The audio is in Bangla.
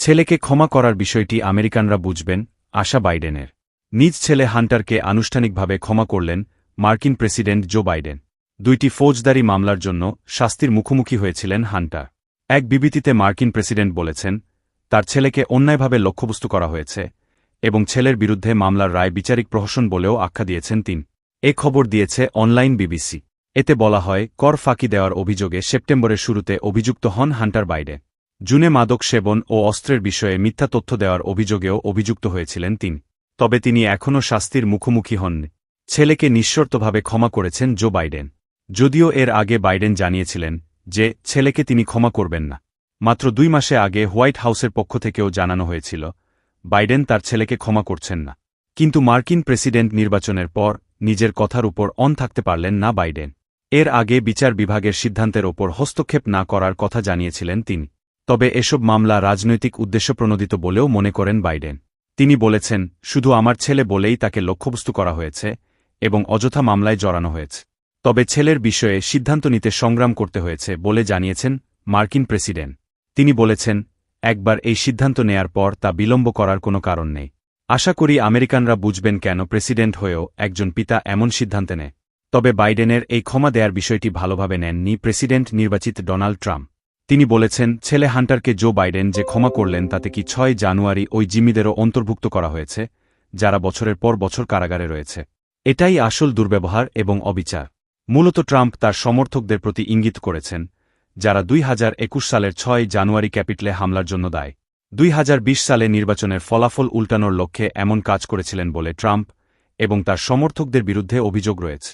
ছেলেকে ক্ষমা করার বিষয়টি আমেরিকানরা বুঝবেন, আশা বাইডেনের। নিজ ছেলে হান্টারকে আনুষ্ঠানিকভাবে ক্ষমা করলেন মার্কিন প্রেসিডেন্ট জো বাইডেন। দুইটি ফৌজদারি মামলার জন্য শাস্তির মুখোমুখি হয়েছিলেন হান্টার। এক বিবৃতিতে মার্কিন প্রেসিডেন্ট বলেছেন, তার ছেলেকে অন্যায়ভাবে লক্ষ্যবস্তু করা হয়েছে এবং ছেলের বিরুদ্ধে মামলার রায় বিচারিক প্রহসন বলেও আখ্যা দিয়েছেন তিনি। এ খবর দিয়েছে অনলাইন বিবিসি। এতে বলা হয়, কর ফাঁকি দেওয়ার অভিযোগে সেপ্টেম্বরের শুরুতে অভিযুক্ত হন হান্টার বাইডেন। জুনে মাদক সেবন ও অস্ত্রের বিষয়ে মিথ্যা তথ্য দেওয়ার অভিযোগেও অভিযুক্ত হয়েছিলেন তিনি। তবে তিনি এখনও শাস্তির মুখোমুখি হননি ছেলেকে নিঃশর্তভাবে ক্ষমা করেছেন জো বাইডেন। যদিও এর আগে বাইডেন জানিয়েছিলেন যে ছেলেকে তিনি ক্ষমা করবেন না। মাত্র দুই মাসে আগে হোয়াইট হাউসের পক্ষ থেকেও জানানো হয়েছিল, বাইডেন তার ছেলেকে ক্ষমা করছেন না। কিন্তু মার্কিন প্রেসিডেন্ট নির্বাচনের পর নিজের কথার উপর অন থাকতে পারলেন না বাইডেন। এর আগে বিচার বিভাগের সিদ্ধান্তের ওপর হস্তক্ষেপ না করার কথা জানিয়েছিলেন তিনি। তবে এসব মামলা রাজনৈতিক উদ্দেশ্যপ্রণোদিত বলেও মনে করেন বাইডেন। তিনি বলেছেন, শুধু আমার ছেলে বলেই তাকে লক্ষ্যবস্তু করা হয়েছে এবং অযথা মামলায় জড়ানো হয়েছে। তবে ছেলের বিষয়ে সিদ্ধান্ত নিতে সংগ্রাম করতে হয়েছে বলে জানিয়েছেন মার্কিন প্রেসিডেন্ট। তিনি বলেছেন, একবার এই সিদ্ধান্ত নেয়ার পর তা বিলম্ব করার কোনো কারণ নেই। আশা করি আমেরিকানরা বুঝবেন কেন প্রেসিডেন্ট হয়েও একজন পিতা এমন সিদ্ধান্তে নেয়। তবে বাইডেনের এই ক্ষমা দেয়ার বিষয়টি ভালোভাবে নেননি প্রেসিডেন্ট নির্বাচিত ডোনাল্ড ট্রাম্প। তিনি বলেছেন, ছেলে হান্টারকে জো বাইডেন যে ক্ষমা করলেন তাতে কি ছয় জানুয়ারি ওই জিম্মিদেরও অন্তর্ভুক্ত করা হয়েছে, যারা বছরের পর বছর কারাগারে রয়েছে। এটাই আসল দুর্ব্যবহার এবং অবিচার। মূলত ট্রাম্প তার সমর্থকদের প্রতি ইঙ্গিত করেছেন, যারা দুই হাজার একুশ সালের ছয় জানুয়ারি ক্যাপিটলে হামলার জন্য দায়। দুই হাজার বিশ সালে নির্বাচনের ফলাফল উল্টানোর লক্ষ্যে এমন কাজ করেছিলেন বলে ট্রাম্প এবং তার সমর্থকদের বিরুদ্ধে অভিযোগ রয়েছে।